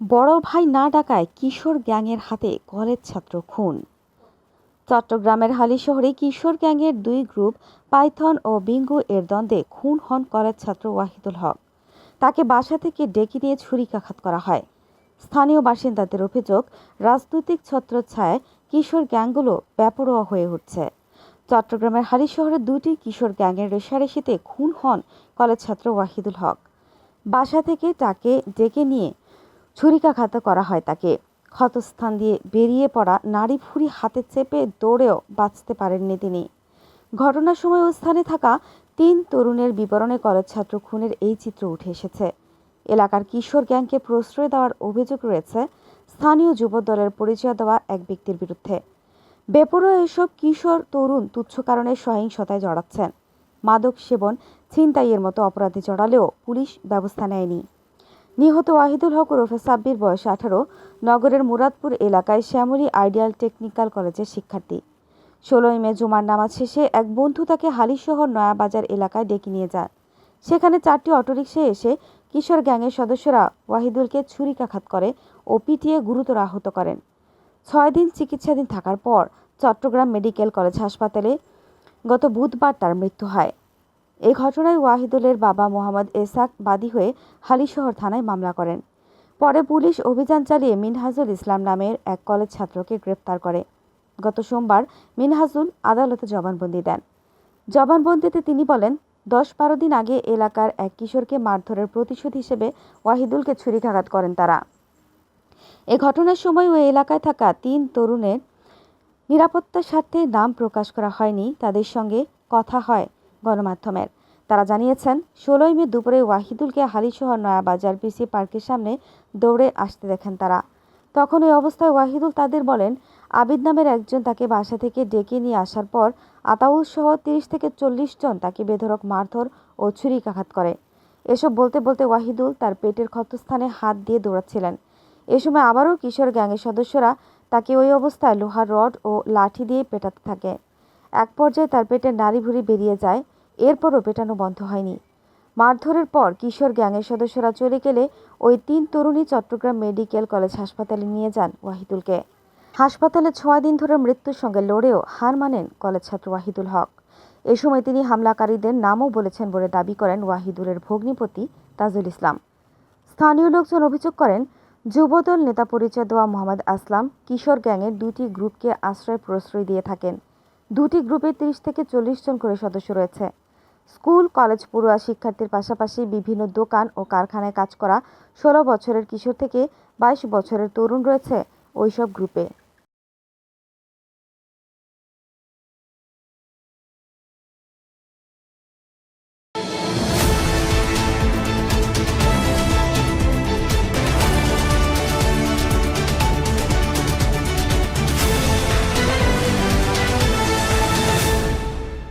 বড় ভাই না ডাকায় কিশোর গ্যাংয়ের হাতে কলেজ ছাত্র খুন। চট্টগ্রামের হালিশহরে কিশোর গ্যাংয়ের দুই গ্রুপ, পাইথন ও বিঙ্গু এর দ্বন্দ্বে খুন হন কলেজ ছাত্র ওয়াহিদুল হক। তাকে বাসা থেকে ডেকে নিয়ে ছুরিকাঘাত করা হয়। স্থানীয় বাসিন্দাদের অভিযোগ, রাজনৈতিক ছত্রছায়ায় কিশোর গ্যাংগুলো বেপরোয়া হয়ে উঠছে। চট্টগ্রামের হালিশহরে দুটি কিশোর গ্যাংয়ের রেশারেশিতে খুন হন কলেজ ছাত্র ওয়াহিদুল হক। বাসা থেকে তাকে ডেকে নিয়ে ছুরিকাঘাত করা হয় তাকে। ক্ষতস্থান দিয়ে বেরিয়ে পড়া নারী ফুরি হাতে চেপে দৌড়েও বাঁচতে পারেননি তিনি। ঘটনার সময় ও স্থানে থাকা তিন তরুণের বিবরণে কলেজ ছাত্র খুনের এই চিত্র উঠে এসেছে। এলাকার কিশোর গ্যাংকে প্রশ্রয় দেওয়ার অভিযোগ রয়েছে, স্থানীয় যুব দলের পরিচয় দেওয়া এক ব্যক্তির বিরুদ্ধে। বেপরোয়া এসব কিশোর তরুণ তুচ্ছ কারণে সহিংসতায় জড়াচ্ছেন। মাদক সেবন ছিনতাইয়ের মতো অপরাধে জড়ালেও পুলিশ ব্যবস্থা নেয়নি। নিহত ওয়াহিদুল হক ওরফে সাব্বির বয়স আঠারো, নগরের মুরাদপুর এলাকায় শ্যামলী আইডিয়াল টেকনিক্যাল কলেজের শিক্ষার্থী। ষোলোই মে জুমার নামাজ শেষে এক বন্ধু তাকে হালিশহর নয়াবাজার এলাকায় ডেকে নিয়ে যান সেখানে চারটি অটোরিকশায় এসে কিশোর গ্যাংয়ের সদস্যরা ওয়াহিদুলকে ছুরিকাঘাত করে ও পিটিয়ে গুরুতর আহত করেন। ছয় দিন চিকিৎসাধীন থাকার পর চট্টগ্রাম মেডিকেল কলেজ হাসপাতালে গত বুধবার তার মৃত্যু হয়। এই ঘটনায় ওয়াহিদুলের বাবা মোহাম্মদ এসাক বাদী হয়ে হালিশহর থানায় মামলা করেন। পরে পুলিশ অভিযান চালিয়ে মিনহাজুল ইসলাম নামের এক কলেজ ছাত্রকে গ্রেপ্তার করে। গত সোমবার মিনহাজুল আদালতে জবানবন্দি দেন। জবানবন্দিতে তিনি বলেন দশ বারো দিন আগে এলাকার এক কিশোরকে মারধরের প্রতিশোধ হিসেবে ওয়াহিদুলকে ছুরিকাঘাত করেন তারা। এ ঘটনার সময় ওই এলাকায় থাকা তিন তরুণের নিরাপত্তার স্বার্থে নাম প্রকাশ করা হয়নি, তাদের সঙ্গে কথা হয়। গণমাধ্যমের। তারা জানিয়েছেন, ষোলোই মে দুপুরে ওয়াহিদুলকে হালিশহর নয়াবাজার পিসি পার্কের সামনে দৌড়ে আসতে দেখেন তারা। তখন ওই অবস্থায় ওয়াহিদুল তাদের বলেন, আবিদ নামের একজন তাকে বাসা থেকে ডেকে নিয়ে আসার পর আতাউল সহ তিরিশ থেকে চল্লিশ জন তাকে বেধরক মারধর ও ছুরিকাঘাত করে। এসব বলতে বলতে ওয়াহিদুল তার পেটের ক্ষতস্থানে হাত দিয়ে দৌড়াচ্ছিলেন। এ সময় আবারও কিশোর গ্যাংয়ের সদস্যরা তাকে ওই অবস্থায় লোহার রড ও লাঠি দিয়ে পেটাতে থাকে। এক পর্যায়ে তার পেটের নাড়ি ভুড়ি বেরিয়ে যায়, এরপরও পেটানো বন্ধ হয়নি। মারধরের পর কিশোর গ্যাংয়ের সদস্যরা চলে গেলে ওই তিন তরুণী চট্টগ্রাম মেডিকেল কলেজ হাসপাতালে নিয়ে যান ওয়াহিদুলকে। হাসপাতালে ছয় দিন ধরে মৃত্যুর সঙ্গে লড়েও হার মানেন কলেজ ছাত্র ওয়াহিদুল হক। এ সময় তিনি হামলাকারীদের নামও বলেছেন বলে দাবি করেন ওয়াহিদুলের ভগ্নিপতি তাজুল ইসলাম। স্থানীয় লোকজন অভিযোগ করেন, যুবদল নেতা পরিচয় দেওয়া মোহাম্মদ আসলাম কিশোর গ্যাংয়ের দুটি গ্রুপকে আশ্রয় প্রশ্রয় দিয়ে থাকেন। দুটি গ্রুপে তিরিশ থেকে চল্লিশ জন করে সদস্য রয়েছে। স্কুল, কলেজ, পড়ুয়া শিক্ষার্থীর পাশাপাশি বিভিন্ন দোকান ও কারখানায় কাজ করা ষোলো বছরের কিশোর থেকে বাইশ বছরের তরুণ রয়েছে ওইসব গ্রুপে।